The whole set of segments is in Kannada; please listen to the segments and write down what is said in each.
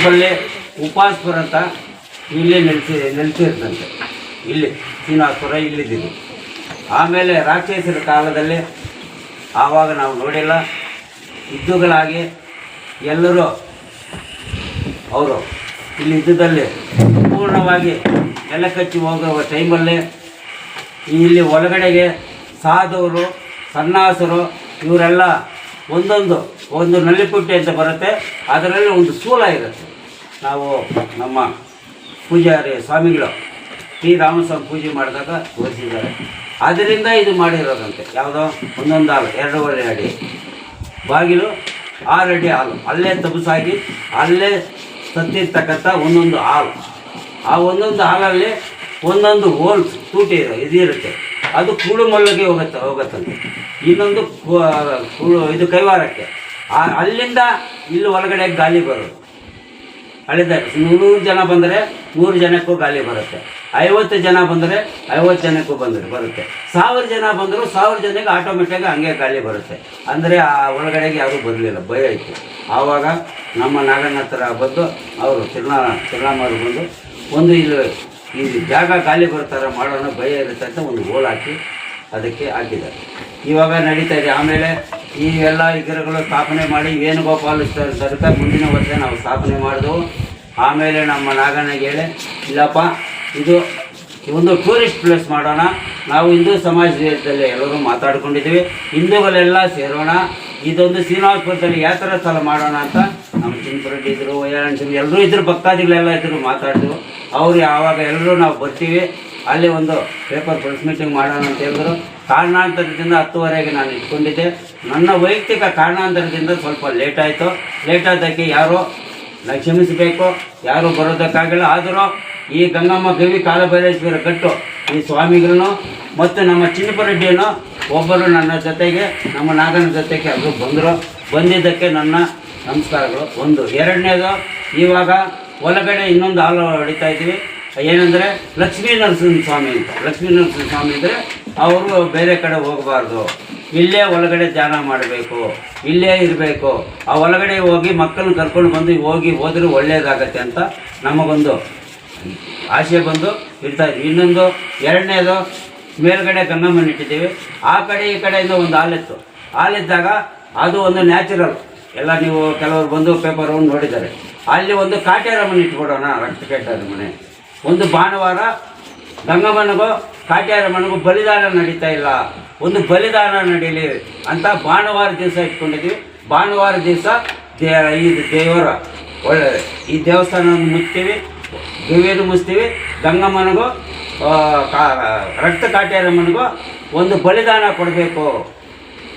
ಮಂಟಪಲ್ಲಿ ಉಪಾಸ್ಪುರ ಅಂತ ಇಲ್ಲಿ ನೆಲೆಸಿ ನೆಲೆಸಿರ್ತಂತೆ ಇಲ್ಲಿ ಶ್ರೀನಿವಾಸಪುರ ಇಲ್ಲಿದ್ದು ಆಮೇಲೆ ರಾಕ್ಷಸರ ಕಾಲದಲ್ಲಿ ಆವಾಗ ನಾವು ನೋಡಿಲ್ಲ. ಯುದ್ಧಗಳಾಗಿ ಎಲ್ಲರೂ ಅವರು ಇಲ್ಲಿ ಯುದ್ಧದಲ್ಲಿ ಪೂರ್ಣವಾಗಿ ನೆಲ ಕಚ್ಚಿ ಹೋಗುವ ಟೈಮಲ್ಲಿ ಇಲ್ಲಿ ಒಳಗಡೆಗೆ ಸಾಧವರು, ಸನ್ನಾಸರು ಇವರೆಲ್ಲ ಒಂದೊಂದು, ಒಂದು ನಲ್ಲಿಪುಟ್ಟಿ ಅಂತ ಬರುತ್ತೆ. ಅದರಲ್ಲಿ ಒಂದು ಸೂಲ ಇರುತ್ತೆ. ನಾವು ನಮ್ಮ ಪೂಜಾರಿ ಸ್ವಾಮಿಗಳು ಶ್ರೀ ರಾಮಸ್ವಾಮಿ ಪೂಜೆ ಮಾಡಿದಾಗ ತೋರಿಸಿದ್ದಾರೆ. ಅದರಿಂದ ಇದು ಮಾಡಿರೋದಂತೆ. ಯಾವುದೋ ಒಂದೊಂದು ಹಾಲು ಎರಡೂವರೆ ಅಡಿ. ಬಾಗಿಲು ಆರು ಅಡಿ ಹಾಲು. ಅಲ್ಲೇ ತಪಸಾಗಿ ಅಲ್ಲೇ ಸತ್ತಿರ್ತಕ್ಕಂಥ ಒಂದೊಂದು ಹಾಲು. ಆ ಒಂದೊಂದು ಹಾಲಲ್ಲಿ ಒಂದೊಂದು ಹೋಲ್ಸ್ ತೂಟಿ ಇರೋ ಇದಿರುತ್ತೆ. ಅದು ಕೂಳು ಮಲ್ಲಿಗೆ ಹೋಗುತ್ತೆ ಹೋಗುತ್ತಂತೆ ಇನ್ನೊಂದು ಇದು ಕೈವಾರಕ್ಕೆ. ಅಲ್ಲಿಂದ ಇಲ್ಲಿ ಒಳಗಡೆ ಗಾಳಿ ಬರೋದು ಹಳಿದಾರೆ ನೂರು ಜನ ಬಂದರೆ ನೂರು ಜನಕ್ಕೂ ಗಾಳಿ ಬರುತ್ತೆ. ಐವತ್ತು ಜನ ಬಂದರೆ ಐವತ್ತು ಜನಕ್ಕೂ ಬಂದರೆ ಬರುತ್ತೆ. ಸಾವಿರ ಜನ ಬಂದರೂ ಸಾವಿರ ಜನಕ್ಕೆ ಆಟೋಮೆಟಿಕ್ ಹಂಗೆ ಗಾಳಿ ಬರುತ್ತೆ. ಅಂದರೆ ಆ ಒಳಗಡೆಗೆ ಯಾರೂ ಬರಲಿಲ್ಲ, ಭಯ ಇತ್ತು. ಆವಾಗ ನಮ್ಮ ನಾಗಣ್ಣ ಹತ್ರ ಬಂದು ಅವರು ತಿರ್ನಾ ತಿರ್ನಾಮರು ಬಂದು ಒಂದು ಇಲ್ಲಿ ಈ ಜಾಗ ಖಾಲಿ ಬರ್ತಾರ ಮಾಡೋಣ, ಭಯ ಇರುತ್ತೆ ಅಂತ ಒಂದು ಗೋಲ್ ಹಾಕಿ ಅದಕ್ಕೆ ಹಾಕಿದ್ದಾರೆ. ಇವಾಗ ನಡೀತಾ ಇದೆ. ಆಮೇಲೆ ಈ ಎಲ್ಲ ವಿಗ್ರಹಗಳು ಸ್ಥಾಪನೆ ಮಾಡಿ ವೇಣುಗೋಪಾಲ ಸರ್ಕ ಮುಂದಿನ ವರ್ಷ ನಾವು ಸ್ಥಾಪನೆ ಮಾಡಿದೆವು ಆಮೇಲೆ ನಮ್ಮ ನಾಗಣ್ಣಗೆ ಹೇಳಿ ಇಲ್ಲಪ್ಪ, ಇದು ಒಂದು ಟೂರಿಸ್ಟ್ ಪ್ಲೇಸ್ ಮಾಡೋಣ. ನಾವು ಹಿಂದೂ ಸಮಾಜದಲ್ಲಿ ಎಲ್ಲರೂ ಮಾತಾಡ್ಕೊಂಡಿದ್ದೀವಿ. ಹಿಂದೂಗಳೆಲ್ಲ ಸೇರೋಣ. ಇದೊಂದು ಶ್ರೀನಿವಾಸಪುರದಲ್ಲಿ ಥರ ಸ್ಥಳ ಮಾಡೋಣ ಅಂತ? ನಮ್ಮ ಚಿಂತರೆಡ್ಡಿ ಇದ್ರು ವಯ್ಯಾಣ್ ಎಲ್ಲರೂ ಇದ್ರು, ಭಕ್ತಾದಿಗಳೆಲ್ಲ ಇದ್ರು ಮಾತಾಡಿದ್ರು ಅವ್ರು ಯಾವಾಗ ಎಲ್ಲರೂ ನಾವು ಬರ್ತೀವಿ, ಅಲ್ಲಿ ಒಂದು ಪೇಪರ್ ಪ್ರೆಸ್ ಮೀಟಿಂಗ್ ಮಾಡೋಣ ಅಂತ ಹೇಳಿದ್ರು. ಕಾರಣಾಂತರದಿಂದ ಹತ್ತುವರೆಗೆ ನಾನು ಇಟ್ಕೊಂಡಿದ್ದೆ. ನನ್ನ ವೈಯಕ್ತಿಕ ಕಾರಣಾಂತರದಿಂದ ಸ್ವಲ್ಪ ಲೇಟ್ ಆಯಿತು. ಲೇಟ್ ಆದಕ್ಕೆ ಯಾರೋ ಕ್ಷಮಿಸಬೇಕು ಯಾರೂ ಬರೋದಕ್ಕಾಗಲ್ಲ. ಆದರೂ ಈ ಗಂಗಮ್ಮ ಗವಿ ಕಾಲಭೈರೇಶ್ವರ ಕಟ್ಟು ಈ ಸ್ವಾಮಿಗಳನ್ನು ಮತ್ತು ನಮ್ಮ ಚಿನ್ನಪರೆಡ್ಡಿಯನ್ನು ಒಬ್ಬರು ನನ್ನ ಜೊತೆಗೆ, ನಮ್ಮ ನಾಗನ ಜೊತೆಗೆ ಅವರು ಬಂದರು. ಬಂದಿದ್ದಕ್ಕೆ ನನ್ನ ನಮಸ್ಕಾರಗಳು ಒಂದು. ಎರಡನೇದು, ಇವಾಗ ಒಳಗಡೆ ಇನ್ನೊಂದು ಹಾಲು ಹೊಡಿತಾ ಇದ್ದೀವಿ. ಏನಂದರೆ ಲಕ್ಷ್ಮೀ ನರಸಿಂಹ ಸ್ವಾಮಿ ಅಂತ. ಲಕ್ಷ್ಮೀ ನರಸಿಂಹ ಸ್ವಾಮಿ ಅಂದರೆ ಅವರು ಬೇರೆ ಕಡೆ ಹೋಗಬಾರ್ದು. ಇಲ್ಲೇ ಒಳಗಡೆ ಧ್ಯಾನ ಮಾಡಬೇಕು. ಇಲ್ಲೇ ಇರಬೇಕು. ಆ ಒಳಗಡೆ ಹೋಗಿ ಮಕ್ಕಳನ್ನ ಕರ್ಕೊಂಡು ಬಂದು ಹೋಗಿ ಹೋದ್ರೆ ಒಳ್ಳೆಯದಾಗತ್ತೆ ಅಂತ ನಮಗೊಂದು ಆಸೆ ಬಂದು ಇರ್ತಾ ಇದ್ವಿ. ಇನ್ನೊಂದು, ಎರಡನೇದು ಮೇಲ್ಗಡೆ ಗಂಗಮ್ಮನ ಇಟ್ಟಿದ್ದೀವಿ. ಆ ಕಡೆ ಈ ಕಡೆಯಿಂದ ಒಂದು ಹಾಲಿತ್ತು ಹಾಲಿದ್ದಾಗ ಅದು ಒಂದು ನ್ಯಾಚುರಲ್. ಎಲ್ಲ ನೀವು ಕೆಲವರು ಬಂದು ಪೇಪರ್ ನೋಡಿದ್ದಾರೆ. ಅಲ್ಲಿ ಒಂದು ಕಾಟ್ಯಾರಮ್ಮನ ಇಟ್ಕೊಡೋಣ ರಕ್ತ ಕೆಟ್ಟದ ಮನೆ ಒಂದು ಭಾನುವಾರ ಗಂಗಮ್ಮನಿಗೂ ಕಾಟ್ಯಾರಮ್ಮನಿಗೂ ಬಲಿದಾನ ನಡೀತಾ ಇಲ್ಲ. ಒಂದು ಬಲಿದಾನ ನಡೀಲಿ ಅಂತ ಭಾನುವಾರ ದಿವಸ ಇಟ್ಕೊಂಡಿದ್ವಿ ಭಾನುವಾರ ದಿವಸ ದೇ ಈ ದೇವರ ಒಳ್ಳೆ ಈ ದೇವಸ್ಥಾನವನ್ನು ಮುಚ್ತೀವಿ ದೇವಿಯನ್ನು ಮುಚ್ತೀವಿ ಗಂಗಮ್ಮನಿಗೂ ರಕ್ತ ಕಾಟ್ಯಾರಮ್ಮನಿಗೂ ಒಂದು ಬಲಿದಾನ ಕೊಡಬೇಕು.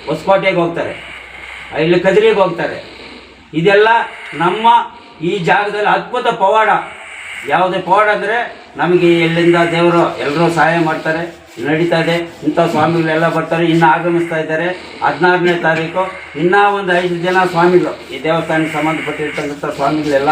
ಹೊಸಕೋಟೆಗೆ ಹೋಗ್ತಾರೆ. ಇಲ್ಲಿ ಕದ್ರಿಗೆ ಹೋಗ್ತಾರೆ. ಇದೆಲ್ಲ ನಮ್ಮ ಈ ಜಾಗದಲ್ಲಿ ಅದ್ಭುತ ಪವಾಡ. ಯಾವುದೇ ಪವಾಡ ಅಂದರೆ ನಮಗೆ ಎಲ್ಲಿಂದ ದೇವರು ಎಲ್ಲರೂ ಸಹಾಯ ಮಾಡ್ತಾರೆ ನಡೀತಾ ಇದೆ ಇಂಥ ಸ್ವಾಮಿಗಳೆಲ್ಲ ಬರ್ತಾರೆ, ಇನ್ನು ಆಗಮಿಸ್ತಾ ಇದ್ದಾರೆ. ಹದಿನಾರನೇ ತಾರೀಕು. ಇನ್ನೂ ಒಂದು ಐದು ಜನ ಸ್ವಾಮಿಗಳು. ಈ ದೇವಸ್ಥಾನಕ್ಕೆ ಸಂಬಂಧಪಟ್ಟಿರ್ತಕ್ಕಂಥ ಸ್ವಾಮಿಗಳೆಲ್ಲ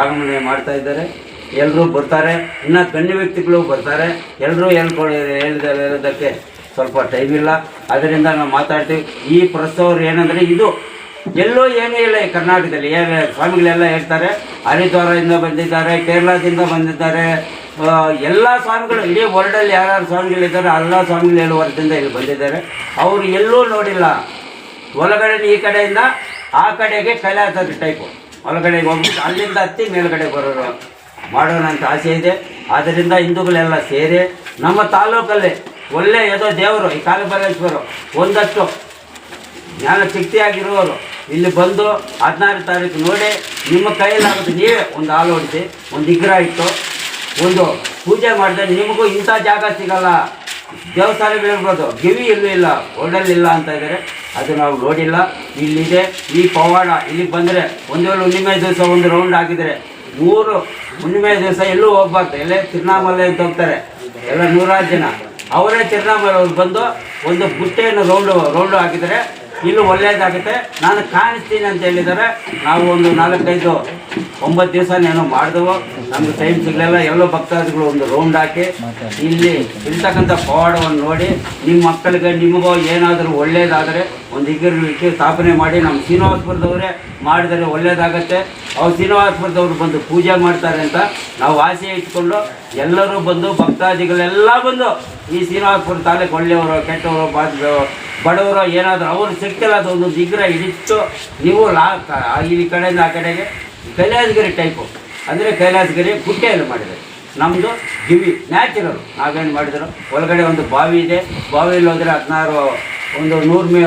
ಆಗಮನ ಮಾಡ್ತಾ ಇದ್ದಾರೆ. ಎಲ್ಲರೂ ಬರ್ತಾರೆ. ಇನ್ನು ಗಣ್ಯ ವ್ಯಕ್ತಿಗಳು ಬರ್ತಾರೆ. ಎಲ್ಲರೂ ಹೇಳ್ಕೊಳ್ಳಿ ಹೇಳಿದ, ಹೇಳೋದಕ್ಕೆ ಸ್ವಲ್ಪ ಟೈಮ್ ಇಲ್ಲ. ಅದರಿಂದ ನಾವು ಮಾತಾಡ್ತೀವಿ. ಈ ಪ್ರಸ್ತಾವರು ಏನಂದರೆ ಇದು ಎಲ್ಲೋ ಏನೂ ಇಲ್ಲ ಈ ಕರ್ನಾಟಕದಲ್ಲಿ. ಏನು ಸ್ವಾಮಿಗಳೆಲ್ಲ ಹೇಳ್ತಾರೆ. ಹರಿದ್ವಾರದಿಂದ ಬಂದಿದ್ದಾರೆ, ಕೇರಳದಿಂದ ಬಂದಿದ್ದಾರೆ. ಎಲ್ಲ ಸ್ವಾಮಿಗಳು, ಇಡೀ ವರ್ಲ್ಡಲ್ಲಿ ಯಾರ್ಯಾರು ಸ್ವಾಮಿಗಳಿದ್ದಾರೆ ಎಲ್ಲ ಸ್ವಾಮಿಗಳು ಹೇಳುವ ವರ್ಗದಿಂದ ಇಲ್ಲಿ ಬಂದಿದ್ದಾರೆ. ಅವರು ಎಲ್ಲೂ ನೋಡಿಲ್ಲ. ಒಳಗಡೆ ಈ ಕಡೆಯಿಂದ ಆ ಕಡೆಗೆ ಕೈಲಾಸದ ಟೈಪು ಒಳಗಡೆಗೆ ಹೋಗ್ಬಿಟ್ಟು ಅಲ್ಲಿಂದ ಹತ್ತಿ ಮೇಲುಗಡೆ ಬರೋರು. ಮಾಡೋಣ ಅಂತ ಆಸೆ ಇದೆ. ಆದ್ದರಿಂದ ಹಿಂದೂಗಳೆಲ್ಲ ಸೇರಿ ನಮ್ಮ ತಾಲೂಕಲ್ಲಿ ಒಳ್ಳೆ ಯಾವುದೋ ದೇವರು, ಈ ಕಾಲಬಲೇಶ್ವರು, ಒಂದಷ್ಟು ಜ್ಞಾನ ಶಕ್ತಿಯಾಗಿರುವವರು ಇಲ್ಲಿ ಬಂದು ಹದಿನಾರು ತಾರೀಕು ನೋಡಿ ನಿಮ್ಮ ಕೈಯಲ್ಲಾಗುತ್ತೆ ನೀವೇ. ಒಂದು ಹಾಲು ಹೊಡಿಸಿ ಒಂದು ವಿಗ್ರಹ ಇಟ್ಟು, ಒಂದು ಪೂಜೆ ಮಾಡಿದ್ರೆ ನಿಮಗೂ ಇಂಥ ಜಾಗ ಸಿಗಲ್ಲ. ದೇವಸ್ಥಾನಗಳಿರ್ಬೋದು ಗಿವಿ ಇಲ್ಲೂ ಇಲ್ಲ ಒಡಲಿಲ್ಲ ಅಂತ ಇದ್ದಾರೆ. ಅದು ನಾವು ನೋಡಿಲ್ಲ. ಇಲ್ಲಿದೆ, ಈ ಪವಾಡ ಇಲ್ಲಿಗೆ ಬಂದರೆ ಒಂದು ಹುಣ್ಣಿಮೆ ದಿವಸ ಒಂದು ರೌಂಡ್ ಹಾಕಿದರೆ ಮೂರು ಹುಣ್ಣಿಮೆ ದಿವಸ ಎಲ್ಲೂ ಹೋಗ್ಬಾರ್ದು. ಎಲ್ಲೇ ತಿರುನಾಮಲೆ ಅಂತ ಹೋಗ್ತಾರೆ. ಎಲ್ಲ ನೂರಾರು ಜನ. ಅವರೇ ತಿರುನಾಮಲೆ ಅವ್ರು ಬಂದು ಒಂದು ಬುಟ್ಟೆಯನ್ನು ರೌಂಡು ರೌಂಡು ಹಾಕಿದರೆ ಇಲ್ಲಿ ಒಳ್ಳೆಯದಾಗುತ್ತೆ ನಾನು ಕಾಣಿಸ್ತೀನಿ ಅಂತ ಹೇಳಿದ್ದಾರೆ. ನಾವು ಒಂದು ನಾಲ್ಕೈದು, ಒಂಬತ್ತು ದಿವಸ ಏನೋ ಮಾಡಿದೆವು. ನಮ್ಗೆ ಟೈಮ್ ಸಿಗಲಿಲ್ಲ. ಎಲ್ಲೋ ಭಕ್ತಾದಿಗಳು ಒಂದು ರೌಂಡ್ ಹಾಕಿ ಇಲ್ಲಿ ಇರ್ತಕ್ಕಂಥ ಪವಾಡವನ್ನು ನೋಡಿ ನಿಮ್ಮ ಮಕ್ಕಳಿಗೆ ನಿಮಗೂ ಏನಾದರೂ ಒಳ್ಳೇದಾದರೆ ಒಂದು ಇಟ್ಟು ಸ್ಥಾಪನೆ ಮಾಡಿ ನಮ್ಮ ಶ್ರೀನಿವಾಸಪುರದವರೇ ಮಾಡಿದರೆ ಒಳ್ಳೇದಾಗತ್ತೆ. ಅವ್ರು ಶ್ರೀನಿವಾಸಪುರದವರು ಬಂದು ಪೂಜೆ ಮಾಡ್ತಾರೆ ಅಂತ ನಾವು ಆಸೆ ಇಟ್ಕೊಂಡು ಎಲ್ಲರೂ ಬಂದು, ಭಕ್ತಾದಿಗಳೆಲ್ಲ ಬಂದು ಈ ಶ್ರೀನಿವಾಸಪುರ ತಾಲೂಕು ಒಳ್ಳೆಯವರು, ಕೆಟ್ಟವರು ಬಾ ಬಡವರು, ಏನಾದರೂ ಅವರು ಸಿಕ್ಕಿಲ್ಲ ಅದು ಒಂದು ವಿಗ್ರಹ ಹಿಡಿತು ನೀವು ಲಾ ಈ ಕಡೆಯಿಂದ ಆ ಕಡೆಗೆ ಕೈಲಾಸಗಿರಿ ಟೈಪು ಅಂದರೆ ಕೈಲಾಸಗಿರಿ ಗುಡ್ಡೆಯಲ್ಲಿ ಮಾಡಿದೆ ನಮ್ಮದು ಗಿವಿ ನ್ಯಾಚುರಲ್ ನಾವೇನು ಮಾಡಿದ್ರು? ಒಳಗಡೆ ಒಂದು ಬಾವಿ ಇದೆ. ಬಾವಿಯಲ್ಲಿ ಹೋದರೆ ಹದಿನಾರು ಒಂದು ನೂರು ಮೀ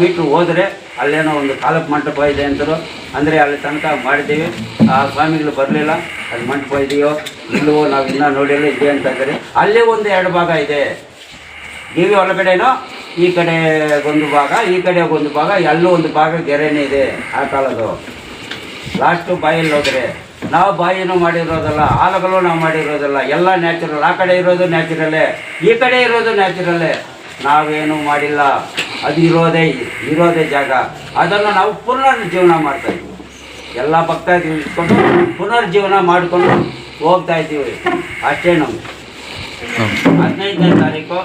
ಮೀಟ್ರ್ ಹೋದರೆ ಅಲ್ಲೇನೋ ಒಂದು ಕಾಲಕ್ಕೆ ಮಂಟಪ ಇದೆ ಅಂತರು, ಅಂದರೆ ಅಲ್ಲಿ ತನಕ ಮಾಡಿದ್ದೀವಿ. ಆ, ಸ್ವಾಮಿಗಳು ಬರಲಿಲ್ಲ, ಅಲ್ಲಿ ಮಂಟಪ ಇದೆಯೋ ಇಲ್ಲವೋ ನಾವು ಇನ್ನೂ ನೋಡಿಲ್ಲ ಇದೆ ಅಂತ ಇದ್ದಾರೆ. ಅಲ್ಲೇ ಒಂದು ಎರಡು ಭಾಗ ಇದೆ. ಗಿವಿ ಒಳಗಡೆನೋ, ಈ ಕಡೆ ಒಂದು ಭಾಗ, ಈ ಕಡೆ ಒಂದು ಭಾಗ ಎಲ್ಲೂ ಒಂದು ಭಾಗ ಗೆರೆನೇ ಇದೆ ಆ ಕಾಲದ್ದು. ಲಾಸ್ಟು ಬಾಯಲ್ಲಿ ಹೋದರೆ, ನಾವು ಬಾಯಿನೂ ಮಾಡಿರೋದಲ್ಲ ಆಲಗಳು ನಾವು ಮಾಡಿರೋದಲ್ಲ, ಎಲ್ಲ ನ್ಯಾಚುರಲ್ ಆ ಕಡೆ ಇರೋದು ನ್ಯಾಚುರಲ್ಲೇ ಈ ಕಡೆ ಇರೋದು ನ್ಯಾಚುರಲ್ಲೇ ನಾವೇನು ಮಾಡಿಲ್ಲ. ಅದು ಇರೋದೇ ಇರೋದೇ ಜಾಗ. ಅದನ್ನು ನಾವು ಪುನರ್ಜೀವನ ಮಾಡ್ತಾ ಇದ್ವಿ ಎಲ್ಲ ಭಕ್ತಾದಿಗಳು ಇಟ್ಕೊಂಡು ಪುನರ್ಜೀವನ ಮಾಡಿಕೊಂಡು ಹೋಗ್ತಾ ಇದ್ದೀವಿ. ಅಷ್ಟೇ ನಮ್ಗೆ. ಹದಿನೈದನೇ ತಾರೀಕು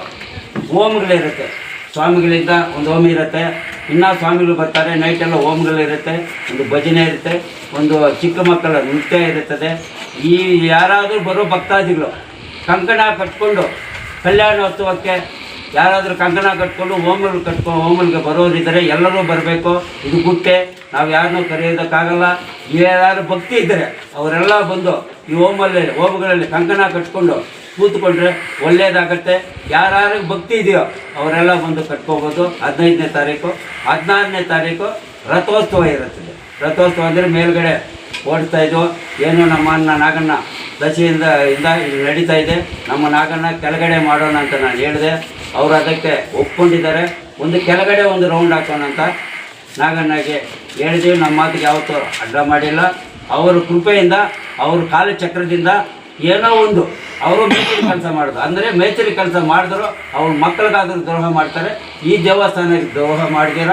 ಓಮ್ಗಳಿರುತ್ತೆ ಸ್ವಾಮಿಗಳಿಂದ ಒಂದು ಓಮ್ ಇರುತ್ತೆ. ಇನ್ನೂ ಸ್ವಾಮಿಗಳು ಬರ್ತಾರೆ. ನೈಟೆಲ್ಲ ಓಮ್ಗಳಿರುತ್ತೆ ಒಂದು ಭಜನೆ ಇರುತ್ತೆ. ಒಂದು ಚಿಕ್ಕ ಮಕ್ಕಳ ನೃತ್ಯ ಇರುತ್ತದೆ. ಈ ಯಾರಾದರೂ ಬರೋ ಭಕ್ತಾದಿಗಳು ಕಂಕಣ ಕಟ್ಕೊಂಡು ಕಲ್ಯಾಣೋತ್ಸವಕ್ಕೆ ಯಾರಾದರೂ ಕಂಕಣ ಕಟ್ಕೊಂಡು ಹೋಮಗಳು ಕಟ್ಕೊ ಹೋಮಲ್ಗೆ ಬರೋರಿದ್ದರೆ ಎಲ್ಲರೂ ಬರಬೇಕು. ಇದು ಗುಟ್ಟೆ ನಾವು ಯಾರನ್ನೂ ಕರೆಯೋದಕ್ಕಾಗಲ್ಲ. ಯಾರು ಭಕ್ತಿ ಇದ್ದರೆ ಅವರೆಲ್ಲ ಬಂದು ಈ ಹೋಮಲ್ಲಿ, ಹೋಮಗಳಲ್ಲಿ ಕಂಕಣ ಕಟ್ಕೊಂಡು ಕೂತ್ಕೊಂಡ್ರೆ ಒಳ್ಳೆಯದಾಗತ್ತೆ ಯಾರ್ಯಾರಿಗೆ ಭಕ್ತಿ ಇದೆಯೋ ಅವರೆಲ್ಲ ಬಂದು ಕಟ್ಕೋಬೋದು. ಹದಿನೈದನೇ ತಾರೀಕು. ಹದಿನಾರನೇ ತಾರೀಕು ರಥೋತ್ಸವ ಇರುತ್ತದೆ. ರಥೋತ್ಸವ ಅಂದರೆ ಮೇಲ್ಗಡೆ ಓಡ್ತಾ ಇದ್ವು. ಏನು ನಮ್ಮ ಅಣ್ಣ ನಾಗಣ್ಣ ದಶೆಯಿಂದ, ಇಂದ ನಡೀತಾ ಇದೆ. ನಮ್ಮ ನಾಗಣ್ಣ ಕೆಳಗಡೆ ಮಾಡೋಣ ಅಂತ ನಾನು ಹೇಳಿದೆ. ಅವರು ಅದಕ್ಕೆ ಒಪ್ಕೊಂಡಿದ್ದಾರೆ. ಒಂದು ಕೆಳಗಡೆ ಒಂದು ರೌಂಡ್ ಹಾಕೋಣ ಅಂತ ನಾಗಣ್ಣಗೆ ಹೇಳಿದ್ದೀವಿ ನಮ್ಮ ಮಾತಿಗೆ ಯಾವತ್ತೂ ಅಡ್ಡ ಮಾಡಿಲ್ಲ. ಅವರ ಕೃಪೆಯಿಂದ, ಅವ್ರ ಕಾಲ ಚಕ್ರದಿಂದ ಏನೋ ಒಂದು ಅವರು ಮೇಚರಿ ಕೆಲಸ ಮಾಡೋದು ಅಂದರೆ ಮೇಚರಿ ಕೆಲಸ ಮಾಡಿದ್ರು, ಅವ್ರ ಮಕ್ಕಳಿಗಾದ್ರೂ ದ್ರೋಹ ಮಾಡ್ತಾರೆ. ಈ ದೇವಸ್ಥಾನಕ್ಕೆ ದ್ರೋಹ ಮಾಡಿದಿರ.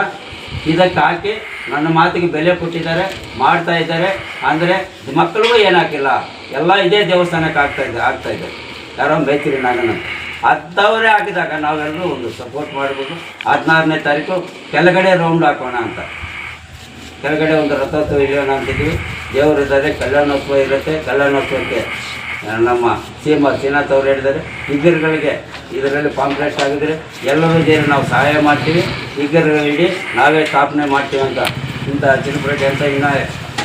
ಇದಕ್ಕೆ ಹಾಕಿ ನನ್ನ ಮಾತಿಗೆ ಬೆಲೆ ಕೊಟ್ಟಿದ್ದಾರೆ, ಮಾಡ್ತಾ ಇದ್ದಾರೆ. ಅಂದರೆ ಮಕ್ಕಳಿಗೂ ಏನಾಕಿಲ್ಲ ಎಲ್ಲ ಇದೇ ದೇವಸ್ಥಾನಕ್ಕೆ ಆಗ್ತಾ ಇದೆ ಯಾರೋ ಮೇಚರಿ ನಾಗಣ್ಣ ಅಂಥವರೇ ಹಾಕಿದಾಗ ನಾವೆಲ್ಲರೂ ಒಂದು ಸಪೋರ್ಟ್ ಮಾಡ್ಬೋದು. ಹದಿನಾರನೇ ತಾರೀಕು ಕೆಳಗಡೆ ರೌಂಡ್ ಹಾಕೋಣ ಅಂತ. ಕೆಳಗಡೆ ಒಂದು ರಥೋತ್ಸವ ಇರೋಣ ಅಂತಿದ್ವಿ. ದೇವರು ಇದ್ದಾರೆ, ಕಲ್ಯಾಣೋತ್ಸವ ಇರುತ್ತೆ. ಕಲ್ಯಾಣೋತ್ಸವಕ್ಕೆ ನಮ್ಮ ಸಿ ಎಂ ಆರ್ ಶ್ರೀನಾಥ್ ಅವರು ಹೇಳಿದ್ದಾರೆ. ಹಿಗ್ಗರುಗಳಿಗೆ ಇದರಲ್ಲಿ ಕಾಂಪ್ಲೆಕ್ಸ್ ಆಗಿದ್ರೆ ಎಲ್ಲರೂ ಸೇರಿ ನಾವು ಸಹಾಯ ಮಾಡ್ತೀವಿ. ಹಿಗ್ಗರುಗಳಿಡಿ ನಾವೇ ಸ್ಥಾಪನೆ ಮಾಡ್ತೀವಿ ಅಂತ ಇಂಥ ಚಿತ್ರಪೇಟೆ ಅಂತ ಇನ್ನೂ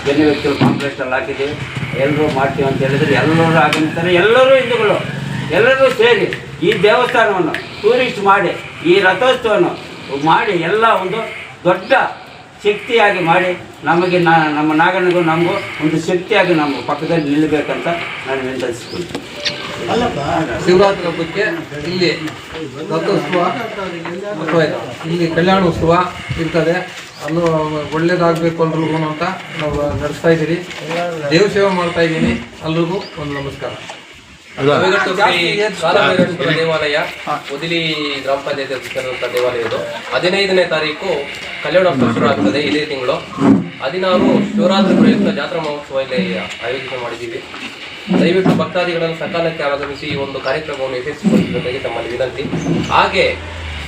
ಜನ ವ್ಯಕ್ತಿಗಳು ಕಾಂಪ್ಲೆಕ್ಸಲ್ಲಿ ಹಾಕಿದ್ದೀವಿ. ಎಲ್ಲರೂ ಮಾಡ್ತೀವಿ ಅಂತ ಹೇಳಿದರೆ ಎಲ್ಲರೂ ಆಗಮಿಸ್ತಾರೆ ಎಲ್ಲರೂ ಹಿಂದೂಗಳು, ಎಲ್ಲರೂ ಸೇರಿ ಈ ದೇವಸ್ಥಾನವನ್ನು ಟೂರಿಸ್ಟ್ ಮಾಡಿ, ಈ ರಥೋತ್ಸವವನ್ನು ಮಾಡಿ, ಎಲ್ಲ ಒಂದು ದೊಡ್ಡ ಶಕ್ತಿಯಾಗಿ ಮಾಡಿ ನಮಗೆ ನಮ್ಮ ನಾಗನಿಗೂ ನಮಗೂ ಒಂದು ಶಕ್ತಿಯಾಗಿ ನಮ್ಮ ಪಕ್ಕದಲ್ಲಿ ನಿಲ್ಲಬೇಕಂತ ನಾನು ವಿನಂತಿಸ್ತೀನಿ ಶಿವರಾತ್ರಿ ಹಬ್ಬಕ್ಕೆ ಇಲ್ಲಿ ರಥೋತ್ಸವ ಇಲ್ಲಿ ಕಲ್ಯಾಣ ಉತ್ಸವ ಇರ್ತದೆ. ಅಲ್ಲೂ ಒಳ್ಳೇದಾಗಬೇಕು ಎಲ್ರಿಗೂ ಅಂತ ನಾವು ನಡೆಸ್ತಾ ಇದ್ದೀರಿ. ದೇವ ಸೇವೆ ಮಾಡ್ತಾ ಇದ್ದೀನಿ. ಅಲ್ರಿಗೂ ಒಂದು ನಮಸ್ಕಾರ. ದೇವಾಲಯ ಉದಿಲಿ ಗ್ರಾಮ ಪಂಚಾಯತ್ ದೇವಾಲಯ ಇದು. ಹದಿನೈದನೇ ತಾರೀಕು ಕಲ್ಯಾಣೋತ್ಸವ ಶುರು ಆಗ್ತದೆ ಇದೇ ತಿಂಗಳು. ಹದಿನಾರು ಶಿವರಾತ್ರಿ ಪ್ರಯುಕ್ತ ಜಾತ್ರಾ ಮಹೋತ್ಸವ ಇಲ್ಲಿ ಆಯೋಜನೆ ಮಾಡಿದ್ದೀವಿ. ದಯವಿಟ್ಟು ಭಕ್ತಾದಿಗಳನ್ನು ಸಕಾಲಕ್ಕೆ ಆಗಮಿಸಿ ಈ ಒಂದು ಕಾರ್ಯಕ್ರಮವನ್ನು ಯಶಸ್ವಿಗೊಳಿಸಬೇಕಾಗಿ ತಮ್ಮಲ್ಲಿ ವಿನಂತಿ. ಹಾಗೆ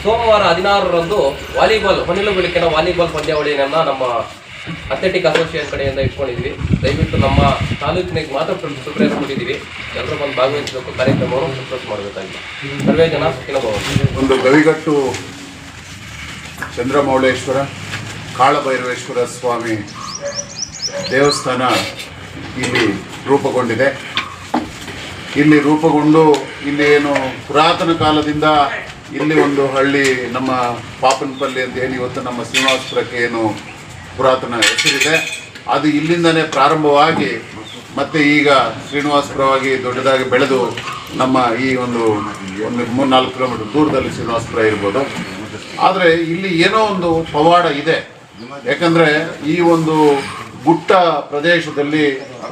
ಸೋಮವಾರ ಹದಿನಾರರಂದು ವಾಲಿಬಾಲ್ ಹೊನಿಲು ಬೆಳಕಿನ ವಾಲಿಬಾಲ್ ಪಂದ್ಯಾವಳಿಯನ್ನ ನಮ್ಮ ಅಥ್ಲೆಟಿಕ್ ಅಸೋಸಿಯೇಷನ್ ಕಡೆಯಿಂದ ಇಟ್ಕೊಂಡಿದ್ವಿ. ದಯವಿಟ್ಟು ನಮ್ಮ ತಾಲೂಕಿನಿಗೆ ಮಾತ್ರ ಪ್ರಿಪೇರ್ ಕೊಟ್ಟಿದ್ದೀವಿ. ಎಲ್ಲರೂ ಬಂದು ಭಾಗವಹಿಸಬೇಕು ಕಾರ್ಯಕ್ರಮವನ್ನು ಸಕ್ಸಸ್ ಮಾಡಬೇಕಾಗಿದೆ. ಸರ್ವೇ ಜನ ಸುಖಿನ. ಒಂದು ಗವಿಗಟ್ಟು ಚಂದ್ರಮೌಳೇಶ್ವರ, ಕಾಳಭೈರವೇಶ್ವರ ಸ್ವಾಮಿ ದೇವಸ್ಥಾನ ಇಲ್ಲಿ ರೂಪುಗೊಂಡಿದೆ. ಇಲ್ಲಿ ರೂಪುಗೊಂಡು ಇಲ್ಲಿ ಏನು ಪುರಾತನ ಕಾಲದಿಂದ ಇಲ್ಲಿ ಒಂದು ಹಳ್ಳಿ ನಮ್ಮ ಪಾಪನಪಲ್ಲಿ ಅಂತ ಏನು ಇವತ್ತು ನಮ್ಮ ಶ್ರೀನಿವಾಸಪುರಕ್ಕೆ ಏನು ಪುರಾತನ ಹೆಸರಿದೆ. ಅದು ಇಲ್ಲಿಂದನೇ ಪ್ರಾರಂಭವಾಗಿ ಮತ್ತೆ ಈಗ ಶ್ರೀನಿವಾಸಪುರವಾಗಿ ದೊಡ್ಡದಾಗಿ ಬೆಳೆದು ನಮ್ಮ ಈ ಒಂದು ಒಂದು ಮೂರು ನಾಲ್ಕು ಕಿಲೋಮೀಟರ್ ದೂರದಲ್ಲಿ ಶ್ರೀನಿವಾಸಪುರ ಇರ್ಬೋದು. ಆದರೆ ಇಲ್ಲಿ ಏನೋ ಒಂದು ಪವಾಡ ಇದೆ. ಯಾಕಂದರೆ ಈ ಒಂದು ಗುಟ್ಟ ಪ್ರದೇಶದಲ್ಲಿ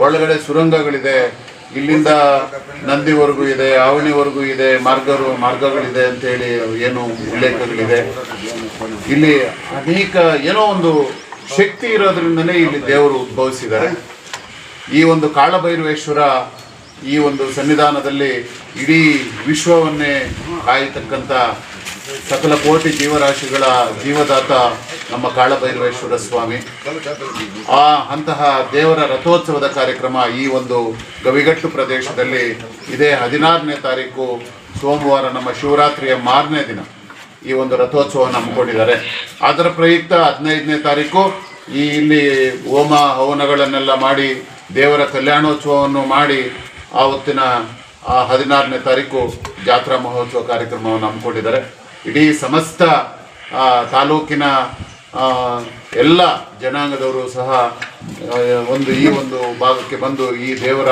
ಒಳಗಡೆ ಸುರಂಗಗಳಿದೆ. ಇಲ್ಲಿಂದ ನಂದಿವರೆಗೂ ಇದೆ, ಆವಣಿವರೆಗೂ ಇದೆ, ಮಾರ್ಗರು, ಮಾರ್ಗಗಳಿದೆ ಅಂತೇಳಿ ಏನು ಉಲ್ಲೇಖಗಳಿದೆ. ಇಲ್ಲಿ ಅನೇಕ ಏನೋ ಒಂದು ಶಕ್ತಿ ಇರೋದ್ರಿಂದನೇ ಇಲ್ಲಿ ದೇವರು ಉದ್ಭವಿಸಿದ್ದಾರೆ. ಈ ಒಂದು ಕಾಳಭೈರವೇಶ್ವರ ಈ ಒಂದು ಸನ್ನಿಧಾನದಲ್ಲಿ ಇಡೀ ವಿಶ್ವವನ್ನೇ ಕಾಯತಕ್ಕಂಥ ಸಕಲ ಕೋಟಿ ಜೀವರಾಶಿಗಳ ಜೀವದಾತ ನಮ್ಮ ಕಾಳಭೈರವೇಶ್ವರ ಸ್ವಾಮಿ. ಆ ಅಂತಹ ದೇವರ ರಥೋತ್ಸವದ ಕಾರ್ಯಕ್ರಮ ಈ ಒಂದು ಗವಿಗಟ್ಟು ಪ್ರದೇಶದಲ್ಲಿ ಇದೇ ಹದಿನಾರನೇ ತಾರೀಕು ಸೋಮವಾರ ನಮ್ಮ ಶಿವರಾತ್ರಿಯ ಮಾರನೇ ದಿನ. ಈ ಒಂದು ರಥೋತ್ಸವವನ್ನು ಹಮ್ಮಿಕೊಂಡಿದ್ದಾರೆ. ಅದರ ಪ್ರಯುಕ್ತ ಹದಿನೈದನೇ ತಾರೀಕು ಈ ಇಲ್ಲಿ ಹೋಮ ಹವನಗಳನ್ನೆಲ್ಲ ಮಾಡಿ, ದೇವರ ಕಲ್ಯಾಣೋತ್ಸವವನ್ನು ಮಾಡಿ ಆವತ್ತಿನ ಆ ಹದಿನಾರನೇ ತಾರೀಕು ಜಾತ್ರಾ ಮಹೋತ್ಸವ ಕಾರ್ಯಕ್ರಮವನ್ನು ಹಮ್ಮಿಕೊಂಡಿದ್ದಾರೆ. ಇಡೀ ಸಮಸ್ತ ತಾಲೂಕಿನ ಎಲ್ಲ ಜನಾಂಗದವರು ಸಹ ಒಂದು ಈ ಒಂದು ಭಾಗಕ್ಕೆ ಬಂದು ಈ ದೇವರ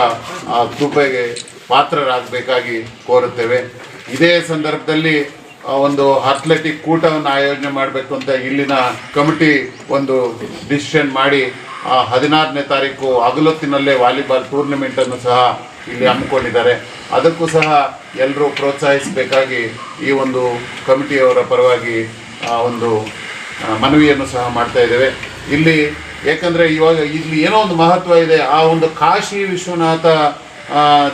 ಕೃಪೆಗೆ ಪಾತ್ರರಾಗಬೇಕಾಗಿ ಕೋರುತ್ತೇವೆ. ಇದೇ ಸಂದರ್ಭದಲ್ಲಿ ಒಂದು ಅಥ್ಲೆಟಿಕ್ ಕೂಟವನ್ನು ಆಯೋಜನೆ ಮಾಡಬೇಕು ಅಂತ ಇಲ್ಲಿನ ಕಮಿಟಿ ಒಂದು ಡಿಸಿಷನ್ ಮಾಡಿ ಹದಿನಾರನೇ ತಾರೀಕು ಅಗಲೊತ್ತಿನಲ್ಲೇ ವಾಲಿಬಾಲ್ ಟೂರ್ನಮೆಂಟನ್ನು ಸಹ ಇಲ್ಲಿ ಹಮ್ಮಿಕೊಂಡಿದ್ದಾರೆ. ಅದಕ್ಕೂ ಸಹ ಎಲ್ಲರೂ ಪ್ರೋತ್ಸಾಹಿಸಬೇಕಾಗಿ ಈ ಒಂದು ಕಮಿಟಿಯವರ ಪರವಾಗಿ ಆ, ಒಂದು ಮನವಿಯನ್ನು ಸಹ ಮಾಡ್ತಾ ಇದ್ದೇವೆ. ಇಲ್ಲಿ ಏಕೆಂದರೆ ಇವಾಗ ಇಲ್ಲಿ ಏನೋ ಒಂದು ಮಹತ್ವ ಇದೆ. ಆ ಒಂದು ಕಾಶಿ ವಿಶ್ವನಾಥ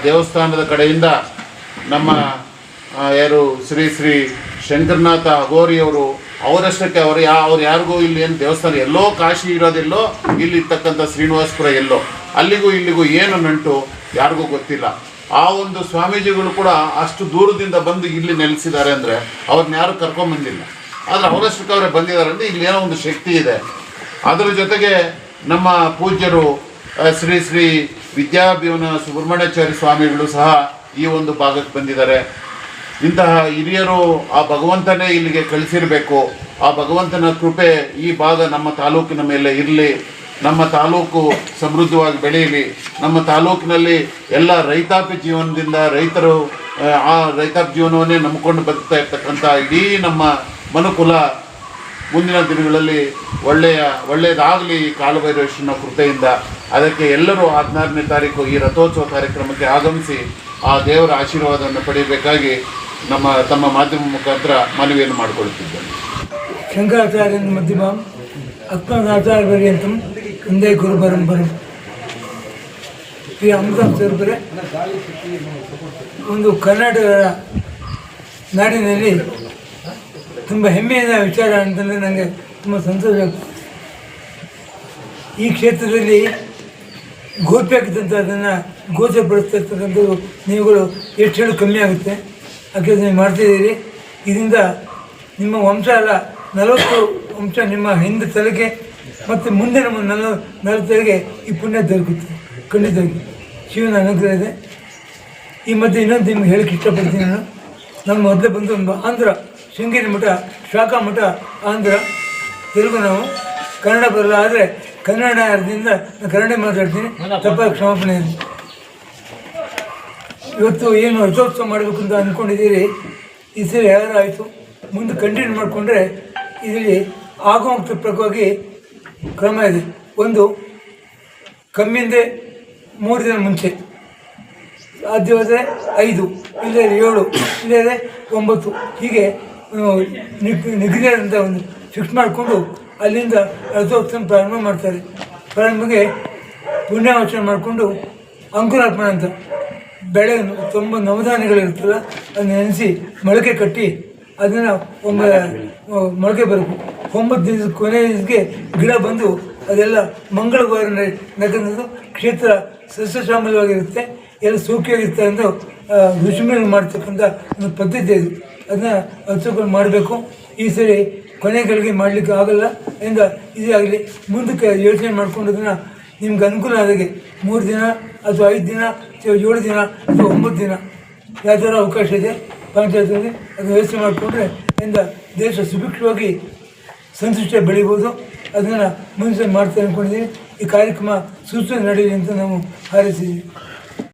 ದೇವಸ್ಥಾನದ ಕಡೆಯಿಂದ ನಮ್ಮ ಯಾರು ಶ್ರೀ ಶ್ರೀ ಶಂಕರನಾಥ ಅಗೋರಿಯವರು ಅವರಷ್ಟಕ್ಕೆ ಅವರು ಯಾ ಅವ್ರು ಯಾರಿಗೂ ಇಲ್ಲಿ ಏನು ದೇವಸ್ಥಾನ ಎಲ್ಲೋ ಕಾಶಿ ಇರೋದೆಲ್ಲೋ ಇಲ್ಲಿ ಇರ್ತಕ್ಕಂಥ ಶ್ರೀನಿವಾಸಪುರ ಎಲ್ಲೋ, ಅಲ್ಲಿಗೂ ಇಲ್ಲಿಗೂ ಏನು ನಂಟು ಯಾರಿಗೂ ಗೊತ್ತಿಲ್ಲ. ಆ ಒಂದು ಸ್ವಾಮೀಜಿಗಳು ಕೂಡ ಅಷ್ಟು ದೂರದಿಂದ ಬಂದು ಇಲ್ಲಿ ನೆಲೆಸಿದ್ದಾರೆ ಅಂದರೆ ಅವ್ರನ್ನ ಯಾರು ಕರ್ಕೊಂಬಂದಿಲ್ಲ ಆದರೆ ಅವರಷ್ಟಕ್ಕೆ ಅವರೇ ಬಂದಿದ್ದಾರೆ ಅಂದರೆ ಇಲ್ಲಿ ಏನೋ ಒಂದು ಶಕ್ತಿ ಇದೆ. ಅದರ ಜೊತೆಗೆ ನಮ್ಮ ಪೂಜ್ಯರು ಶ್ರೀ ಶ್ರೀ ವಿದ್ಯಾಭಿವನ ಸುಬ್ರಹ್ಮಣ್ಯಾಚಾರ್ಯ ಸ್ವಾಮಿಗಳು ಸಹ ಈ ಒಂದು ಭಾಗಕ್ಕೆ ಬಂದಿದ್ದಾರೆ. ಇಂತಹ ಹಿರಿಯರು ಆ ಭಗವಂತನೇ ಇಲ್ಲಿಗೆ ಕಳಿಸಿರಬೇಕು. ಆ ಭಗವಂತನ ಕೃಪೆ ಈ ಭಾಗ ನಮ್ಮ ತಾಲೂಕಿನ ಮೇಲೆ ಇರಲಿ. ನಮ್ಮ ತಾಲೂಕು ಸಮೃದ್ಧವಾಗಿ ಬೆಳೆಯಲಿ. ನಮ್ಮ ತಾಲೂಕಿನಲ್ಲಿ ಎಲ್ಲ ರೈತಾಪಿ ಜೀವನದಿಂದ ರೈತರು ಆ, ರೈತಾಪಿ ಜೀವನವನ್ನೇ ನಂಬಿಕೊಂಡು ಬದುಕ್ತಾ ಇರ್ತಕ್ಕಂಥ ಇಡೀ ನಮ್ಮ ಮನುಕುಲ ಮುಂದಿನ ದಿನಗಳಲ್ಲಿ ಒಳ್ಳೆಯ ಒಳ್ಳೆಯದಾಗಲಿ ಈ ಕಾಲಭೈರವೇಶ್ವರನ ಕೃಪೆಯಿಂದ. ಅದಕ್ಕೆ ಎಲ್ಲರೂ ಹದಿನಾರನೇ ತಾರೀಕು ಈ ರಥೋತ್ಸವ ಕಾರ್ಯಕ್ರಮಕ್ಕೆ ಆಗಮಿಸಿ ಆ ದೇವರ ಆಶೀರ್ವಾದವನ್ನು ಪಡೆಯಬೇಕಾಗಿ ನಮ್ಮ, ತಮ್ಮ ಮಾಧ್ಯಮ ಮುಖಾಂತರ ಮನವಿಯನ್ನು ಮಾಡಿಕೊಳ್ಳುತ್ತಿದ್ದೇನೆ ಶಂಕರಾಚಾರ್ಯನ ಮಧ್ಯಮ ಅತ್ಮನಾಚಾರ್ಯ ಪರ್ಯಂತ ಒಂದೇ ಗುರು ಪರಂಪರೆ ಅಮೃತ ಸ್ವರೂಪರೇ ಒಂದು ಕರ್ನಾಟಕ ನಾಡಿನಲ್ಲಿ ತುಂಬ ಹೆಮ್ಮೆಯ ವಿಚಾರ ಅಂತಂದರೆ ನನಗೆ ತುಂಬ ಸಂತೋಷ ಆಗ್ತದೆ. ಈ ಕ್ಷೇತ್ರದಲ್ಲಿ ಗೋಪ್ಯಾಗಿದ್ದಂಥ ಅದನ್ನು ಗೋಚರಪಡಿಸ್ತಾ ನೀವುಗಳು ಎಷ್ಟು ಹೇಳಿ ಕಮ್ಮಿ ಆಗುತ್ತೆ. ನೀವು ಮಾಡ್ತಿದ್ದೀರಿ. ಇದರಿಂದ ನಿಮ್ಮ ವಂಶ ಅಲ್ಲ ನಲವತ್ತು ವಂಶ ನಿಮ್ಮ ಹಿಂದೆ ತಲೆಗೆ ಮತ್ತು ಮುಂದೆ ನಮ್ಮ ನಲ ನಲವತ್ತು ತಲೆಗೆ ಈ ಪುಣ್ಯ ದೊರಕುತ್ತೆ ಖಂಡಿತವಾಗಿ. ಶಿವನ ಅನುಗ್ರಹ ಇದೆ. ಈ ಮಧ್ಯೆ ಇನ್ನೊಂದು ನಿಮ್ಗೆ ಹೇಳಕ್ಕೆ ಇಷ್ಟಪಡ್ತೀನಿ ನಾನು. ನಮ್ಮ ಮೊದಲೇ ಬಂದು ಒಂದು ಆಂಧ್ರ ಶೃಂಗೇರಿ ಮಠ ಶಾಖಾ ಮಠ ಆಂಧ್ರ ತೆಲುಗು ನಾವು ಕನ್ನಡ ಬರಲ್ಲ ಆದರೆ ಕನ್ನಡ ಅರ್ಧದಿಂದ ನಾನು ಕನ್ನಡ ಮಾತಾಡ್ತೀನಿ. ತಪ್ಪಾಗಿ ಕ್ಷಮಾಪಣೆ ಇದೆ ಇವತ್ತು ಏನು ರಥೋತ್ಸವ ಮಾಡಬೇಕು ಅಂತ ಅಂದ್ಕೊಂಡಿದ್ದೀರಿ ಈ ಸರಿ ಯಾರು ಆಯಿತು ಮುಂದೆ ಕಂಟಿನ್ಯೂ ಮಾಡಿಕೊಂಡ್ರೆ ಇದರಲ್ಲಿ ಆಗುವಂಥ ಪ್ರಕವಾಗಿ ಕ್ರಮ ಇದೆ. ಒಂದು, ಕಮ್ಮಿಂದೆ ಮೂರು ದಿನ ಮುಂಚೆ, ಸಾಧ್ಯವಾದರೆ ಐದು ಇಲ್ಲದೆ ಏಳು ಇಲ್ಲದೇ ಒಂಬತ್ತು, ಹೀಗೆ ನಿಗದಿಯಾದಂಥ ಒಂದು ಫಿಕ್ಸ್ ಮಾಡಿಕೊಂಡು ಅಲ್ಲಿಂದ ರಥೋತ್ಸವ ಪ್ರಾರಂಭ ಮಾಡ್ತಾರೆ. ಪ್ರಾರಂಭಕ್ಕೆ ಪುಣ್ಯಾವಚನೆ ಮಾಡಿಕೊಂಡು ಅಂಕುರಾರ್ಪಣೆ ಅಂತ. ಬೆಳೆ ತುಂಬ ನವಧಾನ್ಯಗಳಿರುತ್ತಲ್ಲ ಅದನ್ನ ನೆನೆಸಿ ಮೊಳಕೆ ಕಟ್ಟಿ ಅದನ್ನು ಒಂದು ಮೊಳಕೆ ಬರಬೇಕು ಒಂಬತ್ತು ದಿವಸ ಕೊನೆ ದಿನಕ್ಕೆ ಗಿಡ ಬಂದು ಅದೆಲ್ಲ ಮಂಗಳವಾರ ನಗರದ್ದು ಕ್ಷೇತ್ರ ಸಸ್ಯಶ್ಯಾಮಲವಾಗಿರುತ್ತೆ ಎಲ್ಲ ಸೂಕ್ಷ್ಮವಾಗಿರುತ್ತೆ ಅಂತ ಋಷಿಮೇಲೆ ಮಾಡ್ತಕ್ಕಂಥ ಒಂದು ಪದ್ಧತಿ ಇದು. ಅದನ್ನ ಹಚ್ಚಿಕೊಂಡು ಮಾಡಬೇಕು. ಈ ಸರಿ ಕೊನೆಗಳಿಗೆ ಮಾಡಲಿಕ್ಕೆ ಆಗಲ್ಲ ಎಂದ ಇದೇ ಆಗಲಿ ಮುಂದಕ್ಕೆ ಯೋಚನೆ ಮಾಡ್ಕೊಂಡು ಅದನ್ನು ನಿಮ್ಗೆ ಅನುಕೂಲ ಆದಾಗೆ ಮೂರು ದಿನ ಅಥವಾ ಐದು ದಿನ, ಅಥವಾ ಏಳು ದಿನ, ಅಥವಾ ಒಂಬತ್ತು ದಿನ. ಯಾವ ಅವಕಾಶ ಇದೆ, ಪಂಚಾಯತ್ನಲ್ಲಿ ಅದು ವ್ಯವಸ್ಥೆ ಮಾಡಿಕೊಂಡ್ರೆ ಇಂದ ದೇಶ ಸುಭಿಕ್ಷವಾಗಿ ಸಂತುಷ್ಟ ಬೆಳಿಬೋದು. ಅದನ್ನು ಮುಂಚೆ ಮಾಡ್ತಾ ಅಂದ್ಕೊಂಡಿದ್ದೀನಿ ಈ ಕಾರ್ಯಕ್ರಮ ಸೂಚನೆ ನಡೆಯಲಿ ಅಂತ ನಾವು ಹಾರೈಸಿದ್ದೀವಿ